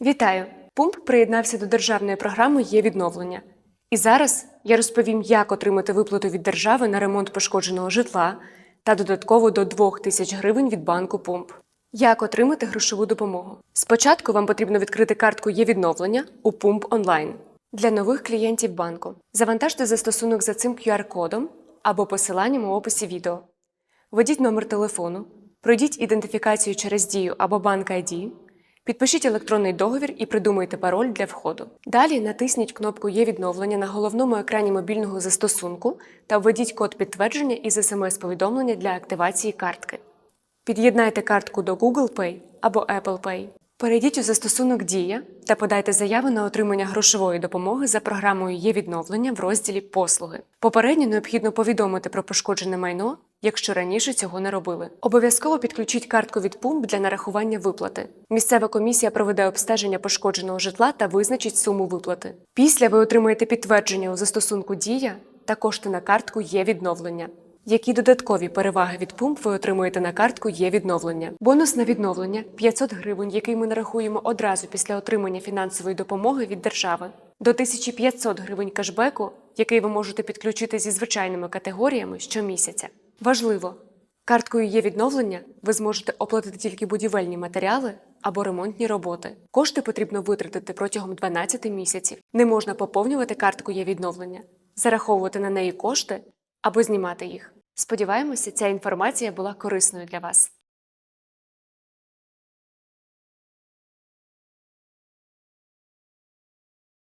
Вітаю! Пумп приєднався до державної програми Є відновлення. І зараз я розповім, як отримати виплату від держави на ремонт пошкодженого житла та додатково до 2 тисяч гривень від банку Пумп. Як отримати грошову допомогу? Спочатку вам потрібно відкрити картку Є відновлення у Пумп онлайн. Для нових клієнтів банку завантажте застосунок за цим QR-кодом або посиланням у описі відео. Введіть номер телефону, пройдіть ідентифікацію через Дію або банк ID, підпишіть електронний договір і придумайте пароль для входу. Далі натисніть кнопку Є відновлення на головному екрані мобільного застосунку та введіть код підтвердження із смс-повідомлення для активації картки. Під'єднайте картку до Google Pay або Apple Pay. Перейдіть у застосунок Дія та подайте заяву на отримання грошової допомоги за програмою Є відновлення в розділі Послуги. Попередньо необхідно повідомити про пошкоджене майно, якщо раніше цього не робили. Обов'язково підключіть картку від пумп для нарахування виплати. Місцева комісія проведе обстеження пошкодженого житла та визначить суму виплати. Після ви отримаєте підтвердження у застосунку Дія та кошти на картку Є відновлення. Які додаткові переваги від пумп ви отримуєте на картку є відновлення? Бонус на відновлення 500 гривень, який ми нарахуємо одразу після отримання фінансової допомоги від держави, до 1500 гривень кешбеку, який ви можете підключити зі звичайними категоріями щомісяця. Важливо! Карткою є відновлення, ви зможете оплатити тільки будівельні матеріали або ремонтні роботи. Кошти потрібно витратити протягом 12 місяців. Не можна поповнювати картку є відновлення, зараховувати на неї кошти або знімати їх. Сподіваємося, ця інформація була корисною для вас.